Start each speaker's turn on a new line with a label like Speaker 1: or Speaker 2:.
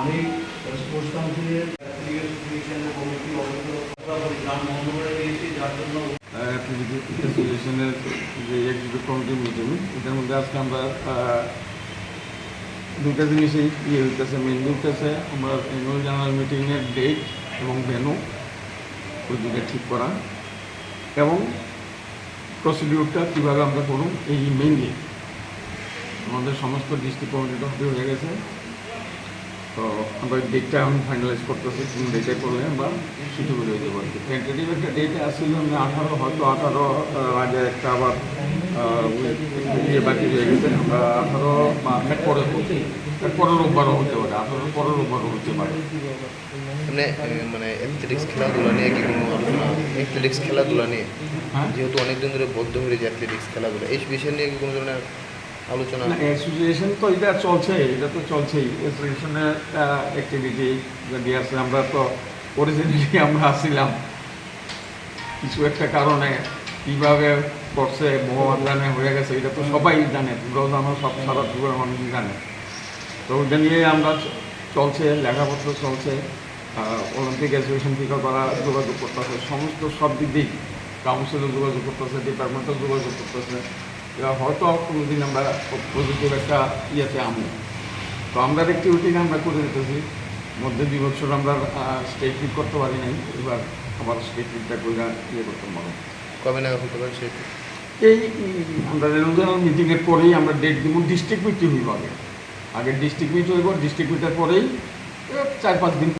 Speaker 1: আমি স্পোর্টস যার জন্য
Speaker 2: অ্যাসোসিয়েশনের যে মিটিং মধ্যে আজকে আমরা জিনিসই ইয়ে হইতেছে হইতেছে, আমরা মিটিংয়ের ডেট এবং ভেনু ওই দুটো ঠিক করা, এবং প্রসিডিউরটা কীভাবে আমরা করুন এই মেনলি আমাদের সমস্ত ডিস্ট্রিক্ট কমিটি কমিটি হয়ে গেছে। তো আমরা ডেটটা ফাইনালাইজ করতেছি কোন ডেটে করলে আমরা টেন্টেটিভ একটা ডেট আসছিল আঠারো হয়তো আঠারো আগে একটা আবার ইয়ে বাকি রয়ে গেছে। আমরা আঠারো বা পরে এর পরের রোববারও হতে পারে আঠারো পরের রোববারও হতে পারে।
Speaker 3: মানে মানে অ্যাথলেটিক্স খেলাধুলা নিয়ে কি কোনো আলোচনা অ্যাথলেটিক্স খেলাধুলা নিয়ে?
Speaker 2: হ্যাঁ।
Speaker 3: যেহেতু অনেকদিন ধরে বদ্ধ হয়ে যায় অ্যাথলেটিক্স খেলাধুলা এই বিষয় নিয়ে কি কোনো ধরনের আলোচনা
Speaker 2: অ্যাসোসিয়েশন তো এটা চলছে, এটা তো চলছেই। অ্যাসোসিয়েশনের অ্যাক্টিভিটি যদি আছে, আমরা তো অরিজিনালি আমরা আসছিলাম কিছু একটা কারণে কীভাবে করছে হয়ে গেছে, এটা তো সবাই জানে জানো, সব সারা জানে। তো নিয়ে আমরা চলছে, লেখাপত্র চলছে অলিম্পিক অ্যাসোসিয়েশন থেকে যোগাযোগ করতেছে, সমস্ত সব দিক দিক কাউন্সিলও যোগাযোগ করতেছে ডিপার্টমেন্টও যোগাযোগ করতেছে। এবার হয়তো কোনোদিন আমরা পজিটিভ একটা ইয়েতে আমু। তো আমরা অ্যাক্টিভিটি আমরা করে দিতেছি। মধ্যে দুই বছর আমরা স্টেট লিড করতে পারি নাই। এবার আবার স্টেট লিডটা করে ইয়ে করতে পারব।
Speaker 3: কবে নাগাদ হতে পারে সে
Speaker 2: এই আমরা রেনুজনাল মিটিংয়ের পরেই আমরা ডেট দিব ডিস্ট্রিক্ট মিটিং হইব আগে আগে ডিস্ট্রিক্ট মিট হইব ডিস্ট্রিক্ট মিটের পরেই চার পাঁচ দিন